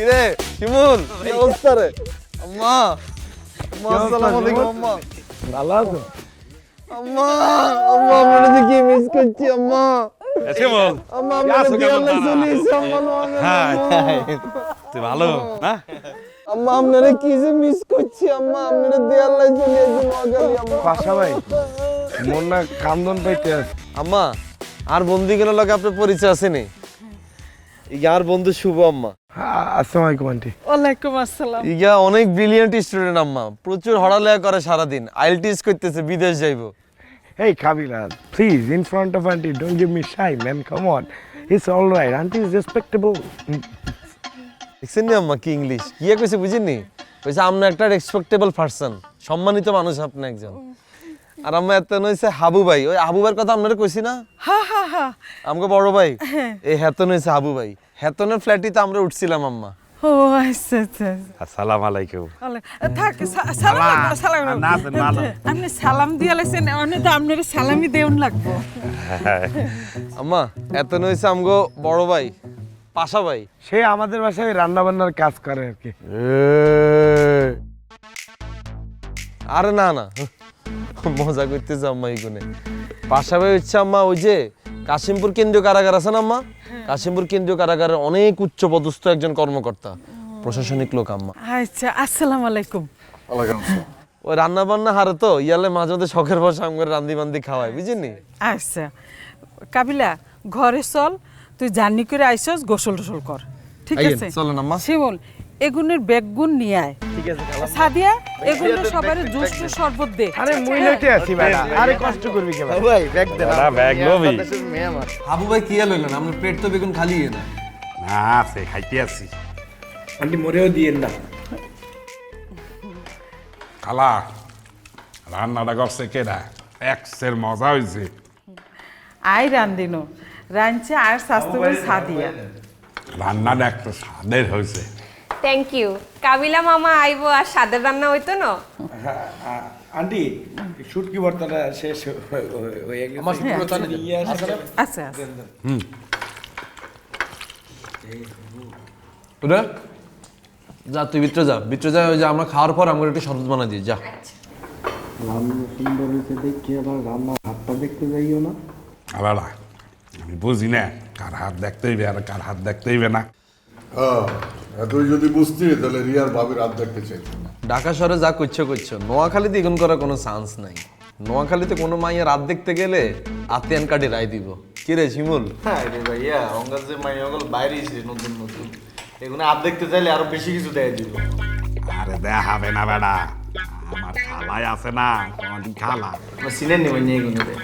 কিরে? শিমুল? কি অবস্থা রে? আম্মা। আম্মা আসসালামু আলাইকুম। আম্মা। ভালো আছো? আম্মা। আম্মা যে কি মিস করছি আম্মা। শিমুল। আম্মা বিয়ালে? চলে এসে আম্মা নোয়াখালী, তুই ভালো না? আম্মা আপনারা কি যে মিস করছি আম্মা। আপনারা দেয়ালে চলে এসে নোয়াখালী আম্মা। পাশা ভাই মন না কান্দন পাইতে আম্মা আর বন্ধুগুলোর লগে আপনার পরিচয় আছে নি ইয়ার বন্ধু শুভ আম্মা। আসসালামু আলাইকুম আন্টি। ওয়ালাইকুম আসসালাম। ইয়া অনেক ব্রিলিয়ান্ট স্টুডেন্ট আম্মা। প্রচুর করে সারাদিন। আইএলটিএস করতেছে বিদেশ যাইবো। Hey Kabila, please, in front of auntie, don't give me shy, man. Come on. It's all right. Auntie is respectable. দেখছেন নি আম্মা কি ইংলিশ কি কইছে আপনি একটা রেসপেক্টেবল পারসন সম্মানিত মানুষ আপনি একজন। আর আম্মা এত হইছে হাবু ভাই। ওই হাবু ভাইয়ের কথা আপনারা কইছি না? হা হা হা। আমাকে বড় ভাই? এই হেতন হইছে হাবু ভাই। হেতনের ফ্ল্যাটে তো আমরা উঠছিলাম আম্মা। ও আচ্ছা আচ্ছা আসসালামু আলাইকুম। থাক সালাম সালাম না, না, না। আপনি সালাম দিয়ে লাইছেন তো আপনার সালামি দেউন লাগবো। আম্মা এত আমগো বড় ভাই পাশা ভাই। সে আমাদের বাসায় রান্না বান্নার কাজ করে আর কি। আরে না না। মজা করতেছে আম্মা এইগুনে। পাশা ভাই হচ্ছে আম্মা ওই যে কাশিমপুর কেন্দ্রীয় কারাগার আছে না আম্মা? কাশিমপুর কেন্দ্রীয় কারাগারের অনেক উচ্চ পদস্থ একজন কর্মকর্তা। প্রশাসনিক লোক আম্মা। আচ্ছা আসসালামু আলাইকুম। ওই রান্না বান্না হারে তো ইয়ালে মাঝে মধ্যে শখের বসে আমার রান্দি বান্দি খাওয়ায় বুঝিনি? আচ্ছা। কাবিলা ঘরে চল তুই জার্নি করে আইসস গোসল টোসল কর। ঠিক আছে? চলেন আম্মা। শিমুল এগুনের ব্যাগগুন নিয়ে আয়। ঠিক আছে সাদিয়া এগুলো সবার জুস টুস শরবত দে। আরে মুই লইতে আছি বেটা। আরে কষ্ট করবি কে ভাই ব্যাগ দেন দাদা ব্যাগ লবি। হাবু ভাই কি লইলেন আপনার পেট তো বেগুন খালি না। না আছে খাইতে আছি আন্টি মরেও দিয়েন না। খালা রান্নাটা করছে কেডা? এক্সের মজা হয়েছে আই রান্দিনো। রাঁধছে আর স্বাস্থ্য সাদিয়া। রান্নাটা একটা স্বাদের হয়েছে থ্যাংক ইউ কাবিলা মামা আইবো আর সাদের রান্না হইতো না? আন্টি শুটকি ভর্তাটা শেষ হয়ে গেছে। নিয়ে আসো আচ্ছা। আচ্ছা ওরা যা তুই ভিতরে যা। ভিতরে যা ওই যে আমরা খাওয়ার পর আমরা একটু শরবত বানা দিই যা। রান্না সুন্দর হয়েছে দেখি আবার রান্নার হাতটা দেখতে যাইও না। আবার আমি বুঝি না কার হাত দেখতে হইবে আর কার হাত দেখতে হইবে না। হ্যাঁ। এতই যদি বুঝতি তাহলে রিয়ার দেখতে চাইতাম না ঢাকা শহরে যা করছ করছ। নোয়াখালীতে এগুন করার কোনো চান্স নাই। নোয়াখালীতে কোনো মাইয়া রাত দেখতে গেলে আতিয়ান কাটে রায় দিব। কি রে শিমুল? হ্যাঁ রে ভাইয়া অঙ্গার যে মাই অঙ্গল বাইরে নতুন নতুন। এগুলো আর দেখতে চাইলে আরও বেশি কিছু দেয় দিব। আরে দেখাবে না বেড়া আমার খালাই আছে না তোমাদের খালা। আমরা সিনেন নেবেন নিয়ে দেয়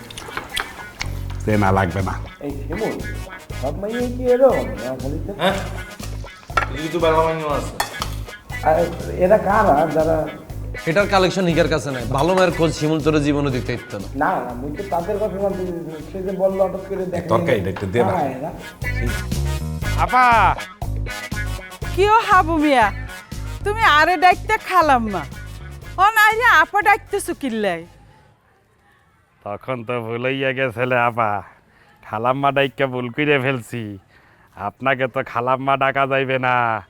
চেনা লাগবে না। এই কেমন সব মাইয়ে কি এরকম নোয়াখালীতে? হ্যাঁ? কিছু বাংলা মাইনও আছে। আর এরা কারা? যারা এটার কালেকশন কাছে নাই। ভালো মায়ের খোঁজ শিমুল জীবনে দিতে না। না না মুই তো তাদের কথা বলতে সে যে বলল করে দেখে তরকারি দেখতে দে না। আপা! কিও হাবু মিয়া? তুমি আরে ডাকতে খালাম না। ও নাই রে আপা ডাকতেছো কিল্লাই তখন তো ভুলইয়া গেছিলে আপা। খালাম্মা ডাইকা ভুল করে ফেলছি। আপনাকে তো খালাম্মা ডাকা যাইবে না।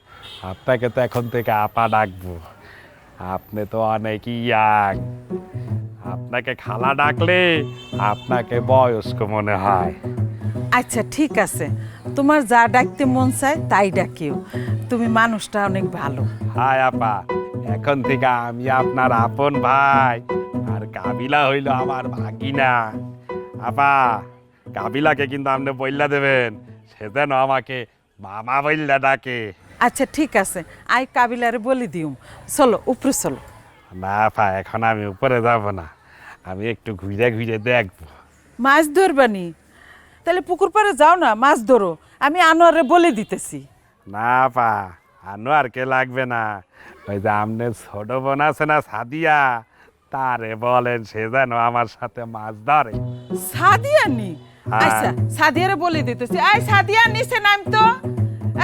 আপনাকে তো এখন থেকে আপা ডাকবো। আপনি তো অনেক ইয়াং। আপনাকে খালা ডাকলে আপনাকে বয়স্ক মনে হয়। আচ্ছা ঠিক আছে। তোমার যা ডাকতে মন চায় তাই ডাকিও। তুমি মানুষটা অনেক ভালো। হায় আপা এখন থেকে আমি আপনার আপন ভাই। আর কাবিলা হইল আমার ভাগিনা। আপা কাবিলাকে কিন্তু আপনি বইল্লা দেবেন। সে যেন আমাকে মামা বইল্লা ডাকে। আচ্ছা ঠিক আছে। আই কাবিলারে বলি দিউম। চলো উপরে চলো। না আপা এখন আমি উপরে যাব না। আমি একটু ঘুরে ঘুরে দেখব। মাছ ধরবানি? তাহলে পুকুর পাড়ে যাও না মাছ ধরো। আমি আনোয়ারে বলে দিতেছি। না আপা আনো আর কে লাগবে না। ওই যে আমনের ছোট বোন আছে না সাদিয়া তারে বলেন সে যেন আমার সাথে মাছ ধরে। সাদিয়া নি। আচ্ছা সাদিয়ারে বলে দিতেছি। আই সাদিয়া নিচে নাম তো।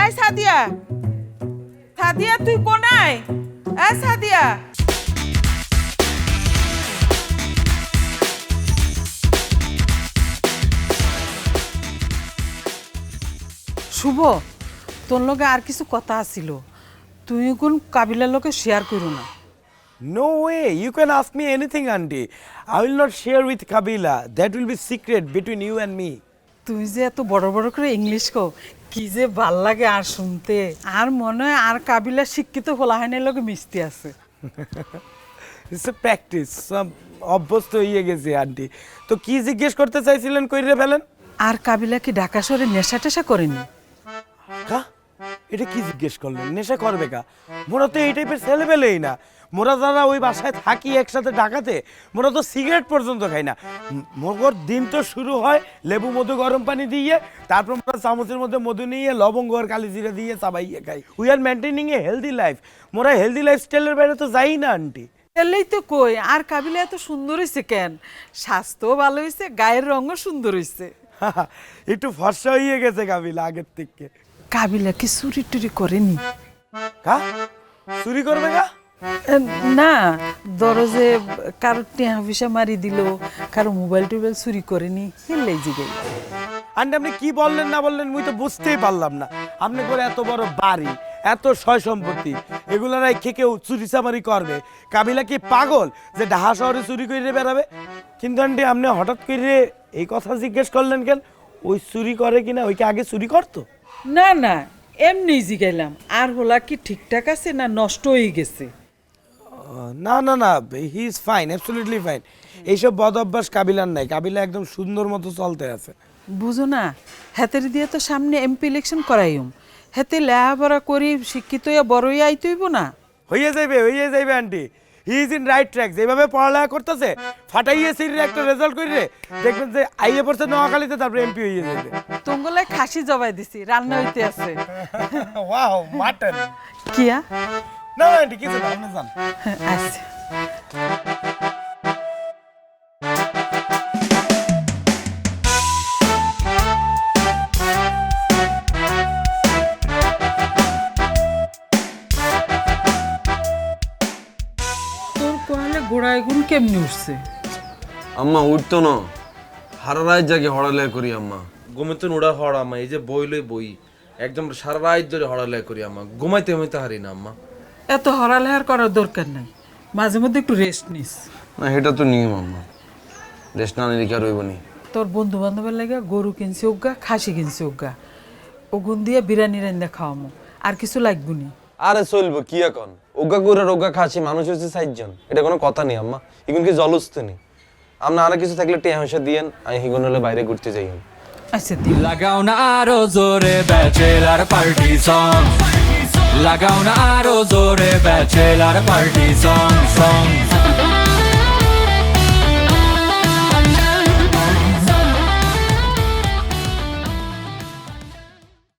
এই সাদিয়া। সাদিয়া তুই কোনায়? এই সাদিয়া। শুভ তোর লগে আর কিছু কথা আছিল। তুই কোন কাবিলার লোকে শেয়ার করো না। No way. You can ask me anything, auntie. I will not share with Kabila. That will be secret between you and me. তুই যে এত বড় বড় করে ইংলিশ কো কি যে ভালো লাগে আর শুনতে আর মনে হয় আর কাবিলা শিক্ষিত হলাহানের লোকে মিষ্টি আছে It's a practice. সব অভ্যস্ত হয়ে গেছে আন্টি তো কি জিজ্ঞেস করতে চাইছিলেন কইরে ফেলেন আর কাবিলা কি ঢাকা শহরে নেশা টেশা করেনি কা এটা কি জিজ্ঞেস করলেন? নেশা করবে কা? মোরা তো এই টাইপের ছেলে পেলেই না। মোরা যারা ওই বাসায় থাকি একসাথে ডাকাতে মোরা তো সিগারেট পর্যন্ত খাই না। ম- মোর দিন তো শুরু হয় লেবু মধু গরম পানি দিয়ে তারপর মোরা চামচের মধ্যে মধু নিয়ে লবঙ্গ আর কালি জিরে দিয়ে চাবাইয়ে খাই। We are maintaining a healthy life মোরা হেলদি লাইফ লাইফস্টাইলের বাইরে তো যাই না আন্টি। এলেই তো কই আর কাবিলা এত সুন্দর হয়েছে কেন? স্বাস্থ্যও ভালো হয়েছে গায়ের রঙও সুন্দর হয়েছে একটু ফর্সা হয়ে গেছে কাবিলা আগের থেকে। কাবিলা কি চুরি টুরি করেনি? কা? চুরি করবে না ধরো যে কারও টেহা পয়সা মারি দিল কারও মোবাইল টোবাইল চুরি করেনি হেললেই জিগে আন্টি আপনি কি বললেন না বললেন মুই তো বুঝতেই পারলাম না। আপনি করে এত বড় বাড়ি এত সয় সম্পত্তি এগুলো খেয়ে কেউ চুরি চামারি করবে? কাবিলা কি পাগল যে ঢাহা শহরে চুরি করে বেড়াবে? কিন্তু আন্টি আপনি হঠাৎ করে এই কথা জিজ্ঞেস করলেন কেন? ওই চুরি করে কিনা ওই কি আগে চুরি করতো? না না এমনি জিগাইলাম আর হলা কি ঠিকঠাক আছে না নষ্ট হয়ে গেছে? না না না he is fine absolutely fine এইসব বদ অভ্যাস কাবিলার নাই কাবিলা একদম সুন্দর মতো চলতে আছে। বুঝো না হাতের দিয়ে তো সামনে এমপি ইলেকশন করাইম। হাতে লেহাপড়া করি শিক্ষিত হইয়া বড় হইয়া আইতেইব না? হইয়ে যাইবে হইয়ে যাইবে aunty. He is in right track যেভাবে পড়ালেখা করতেছে ফাটাইয়ে সিরির একটা রেজাল্ট করে দেখবেন যে আইয়ে পড়ছে নোয়াখালীতে তারপরে এমপি হয়ে যাবে তুঙ্গলে খাসি জবাই দিছি রান্না হইতে আছে। ওয়াও মাটন কিয়া? না না আন্টি কিছু না আপনি যান। আচ্ছা। কেমনি উঠছে? আম্মা উঠতো না। হারা রাত জাগে হড়ালে করি আম্মা। ঘুমাইতে উড়া হড় আম্মা এই যে বই লই বই একদম সারা রাত ধরে হড়ালে করি আম্মা। ঘুমাইতে ঘুমাইতে হারি না আম্মা। এত হরালেহার করার দরকার নাই। মাঝে মধ্যে একটু রেস্ট নিস। না এটা তো নিয়ম আম্মা। রেস্ট না নিলে কি আর হইব নি? তোর বন্ধু বান্ধবের লাগে গরু কিনছি ওগা খাসি কিনছি ওগা ওগুন দিয়ে বিরিয়ানি রান্না খাওয়ামো। আর কিছু লাগবো নি। আরে চলবো কি এখন? ওগা করে রোগা খাসি, মানুষ হচ্ছে সাইজন এটা কোনো কথা নেই, আম্মা। এগুন কি জলস্ত নেই। আপনি আর কিছু থাকলে টেয়া হাসা দিয়েন, আমি হিগুন হলে বাইরে ঘুরতে যাই। আচ্ছা লাগাও না আরও জোরে ব্যাচেলার পার্টি সং লাগাও না আরও জোরে ব্যাচেলার পার্টি সং সং